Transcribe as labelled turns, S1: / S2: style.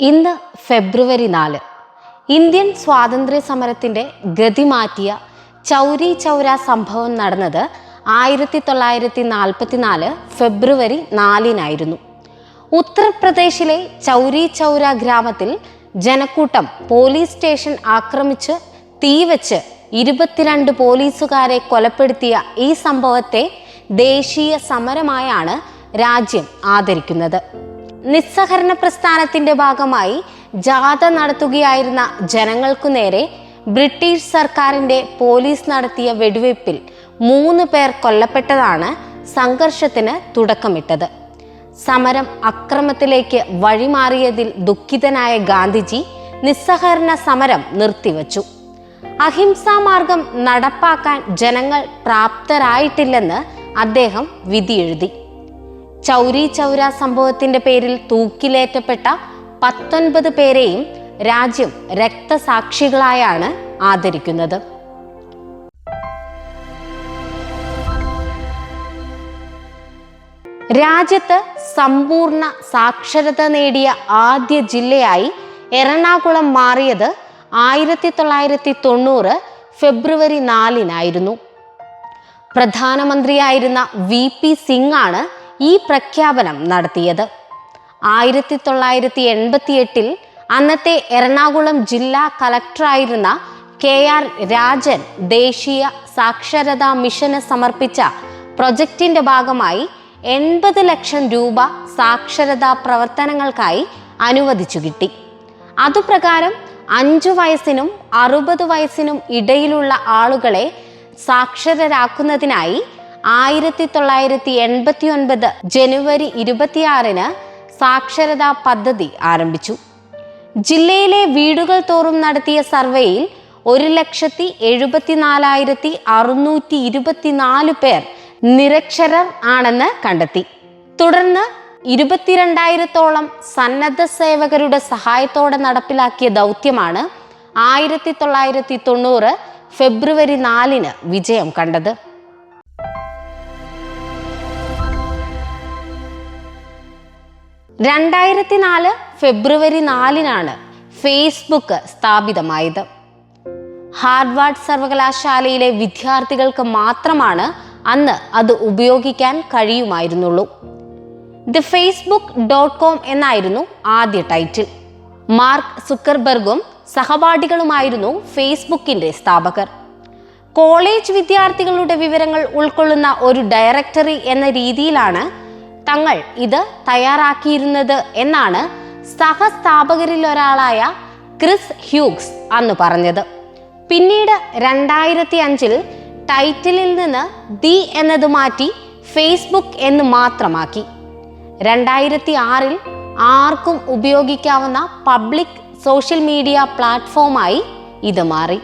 S1: ഇന്ന് ഫെബ്രുവരി നാല്. ഇന്ത്യൻ സ്വാതന്ത്ര്യ സമരത്തിന്റെ ഗതി മാറ്റിയ ചൗരി ചൗര സംഭവം നടന്നത് ആയിരത്തി തൊള്ളായിരത്തി നാൽപ്പത്തിനാല് ഫെബ്രുവരി നാലിനായിരുന്നു. ഉത്തർപ്രദേശിലെ ചൗരി ചൗര ഗ്രാമത്തിൽ ജനക്കൂട്ടം പോലീസ് സ്റ്റേഷൻ ആക്രമിച്ച് തീവച്ച് ഇരുപത്തിരണ്ട് പോലീസുകാരെ കൊലപ്പെടുത്തിയ ഈ സംഭവത്തെ ദേശീയ സമരമായാണ് രാജ്യം ആദരിക്കുന്നത്. നിസ്സഹരണ പ്രസ്ഥാനത്തിന്റെ ഭാഗമായി ജാഥ നടത്തുകയായിരുന്ന ജനങ്ങൾക്കു നേരെ ബ്രിട്ടീഷ് സർക്കാരിന്റെ പോലീസ് നടത്തിയ വെടിവയ്പിൽ മൂന്ന് പേർ കൊല്ലപ്പെട്ടതാണ് സംഘർഷത്തിന് തുടക്കമിട്ടത്. സമരം അക്രമത്തിലേക്ക് വഴിമാറിയതിൽ ദുഃഖിതനായ ഗാന്ധിജി നിസ്സഹകരണ സമരം നിർത്തിവച്ചു. അഹിംസാ മാർഗം നടപ്പാക്കാൻ ജനങ്ങൾ പ്രാപ്തരായിട്ടില്ലെന്ന് അദ്ദേഹം വിധിയെഴുതി. ചൗരി ചൗര സംഭവത്തിന്റെ പേരിൽ തൂക്കിലേറ്റപ്പെട്ട പത്തൊൻപത് പേരെയും രാജ്യം രക്തസാക്ഷികളായാണ് ആദരിക്കുന്നത്. രാജ്യത്ത് സമ്പൂർണ സാക്ഷരത നേടിയ ആദ്യ ജില്ലയായി എറണാകുളം മാറിയത് ആയിരത്തി തൊള്ളായിരത്തി തൊണ്ണൂറ് ഫെബ്രുവരി നാലിനായിരുന്നു. പ്രധാനമന്ത്രിയായിരുന്ന വി പി സിംഗ് ആണ് ഈ പ്രഖ്യാപനം നടത്തിയത്. ആയിരത്തി തൊള്ളായിരത്തി എൺപത്തി എട്ടിൽ അന്നത്തെ എറണാകുളം ജില്ലാ കലക്ടറായിരുന്ന കെ ആർ രാജൻ ദേശീയ സാക്ഷരതാ മിഷന് സമർപ്പിച്ച പ്രൊജക്ടിന്റെ ഭാഗമായി എൺപത് ലക്ഷം രൂപ സാക്ഷരതാ പ്രവർത്തനങ്ങൾക്കായി അനുവദിച്ചു കിട്ടി. അതുപ്രകാരം അഞ്ചു വയസ്സിനും അറുപത് വയസ്സിനും ഇടയിലുള്ള ആളുകളെ സാക്ഷരരാക്കുന്നതിനായി ആയിരത്തി തൊള്ളായിരത്തി എൺപത്തി ഒൻപത് ജനുവരി ഇരുപത്തിയാറിന് സാക്ഷരതാ പദ്ധതി ആരംഭിച്ചു. ജില്ലയിലെ വീടുകൾ തോറും നടത്തിയ സർവേയിൽ ഒരു ലക്ഷത്തി എഴുപത്തിനാലായിരത്തി അറുന്നൂറ്റി ഇരുപത്തിനാല് പേർ നിരക്ഷരർ ആണെന്ന് കണ്ടെത്തി. തുടർന്ന് ഇരുപത്തിരണ്ടായിരത്തോളം സന്നദ്ധ സേവകരുടെ സഹായത്തോടെ നടപ്പിലാക്കിയ ദൗത്യമാണ് ആയിരത്തി തൊള്ളായിരത്തി തൊണ്ണൂറ് ഫെബ്രുവരി നാലിന് വിജയം കണ്ടത്. രണ്ടായിരത്തി നാല് ഫെബ്രുവരി നാലിനാണ് ഫേസ്ബുക്ക് സ്ഥാപിതമായത്. ഹാർവാർഡ് സർവകലാശാലയിലെ വിദ്യാർത്ഥികൾക്ക് മാത്രമാണ് അന്ന് അത് ഉപയോഗിക്കാൻ കഴിയുമായിരുന്നുള്ളൂ. ദി ഫേസ്ബുക്ക് ഡോട്ട് കോം എന്നായിരുന്നു ആദ്യ ടൈറ്റിൽ. മാർക്ക് സുക്കർബർഗും സഹപാഠികളുമായിരുന്നു ഫേസ്ബുക്കിന്റെ സ്ഥാപകർ. കോളേജ് വിദ്യാർത്ഥികളുടെ വിവരങ്ങൾ ഉൾക്കൊള്ളുന്ന ഒരു ഡയറക്ടറി എന്ന രീതിയിലാണ് തങ്ങൾ ഇത് തയ്യാറാക്കിയിരുന്നത് എന്നാണ് സഹസ്ഥാപകരിൽ ഒരാളായ ക്രിസ് ഹ്യൂഗ്സ് അന്ന് പറഞ്ഞത്. പിന്നീട് രണ്ടായിരത്തി അഞ്ചിൽ ടൈറ്റിലിൽ നിന്ന് ദി എന്നത് മാറ്റി ഫേസ്ബുക്ക് എന്ന് മാത്രമാക്കി. രണ്ടായിരത്തി ആറിൽ ആർക്കും ഉപയോഗിക്കാവുന്ന പബ്ലിക് സോഷ്യൽ മീഡിയ പ്ലാറ്റ്ഫോമായി ഇത് മാറി.